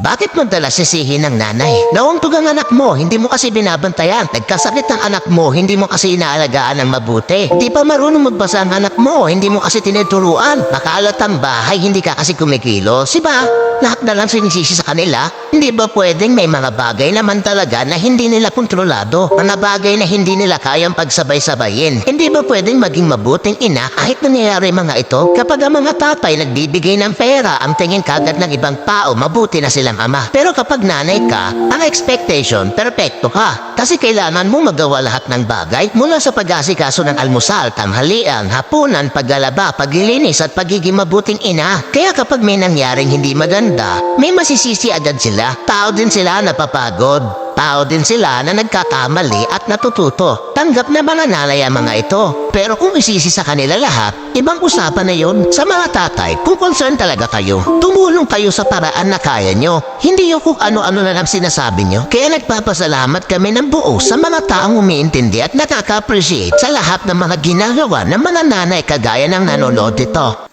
Bakit mo dala sisihin ng nanay? Nauntog ang anak mo, hindi mo kasi binabantayan. Nagkasakit ng anak mo, hindi mo kasi inaalagaan ng mabuti. Hindi pa marunong magbasa ang anak mo, hindi mo kasi tinuturuan. Makaalat ang bahay, hindi ka kasi kumikilos. Diba? Lahat na lang sinisisi sa kanila. Hindi ba pwedeng may mga bagay naman talaga na hindi nila kontrolado? Mga bagay na hindi nila kayang pagsabay-sabayin. Hindi ba pwedeng maging mabuting ina kahit nangyayari mga ito? Kapag ang mga tatay nagbibigay ng pera, ang tingin kagad ng ibang tao, mabuti na silang ama. Pero kapag nanay ka, ang expectation, perfecto ka. Kasi kailangan mo magawa lahat ng bagay mula sa pag-asikaso ng almusal, tanghalian, hapunan, paglalaba, paglilinis at pagiging mabuting ina. Kaya kapag may nangyaring hindi maganda, may masisisi agad sila. Tao din sila napapagod. Tao din sila na nagkakamali at natututo. Tanggap na mga nanay ang mga ito. Pero kung isisi sa kanila lahat, ibang usapan na yon. Sa mga tatay, kung concern talaga kayo, tumulong kayo sa paraan na kaya nyo. Hindi yung kung ano-ano na lang sinasabi nyo. Kaya nagpapasalamat kami ng buo sa mga taong umiintindi at nakaka-appreciate sa lahat ng mga ginagawa ng mga nanay kagaya ng nanonood ito.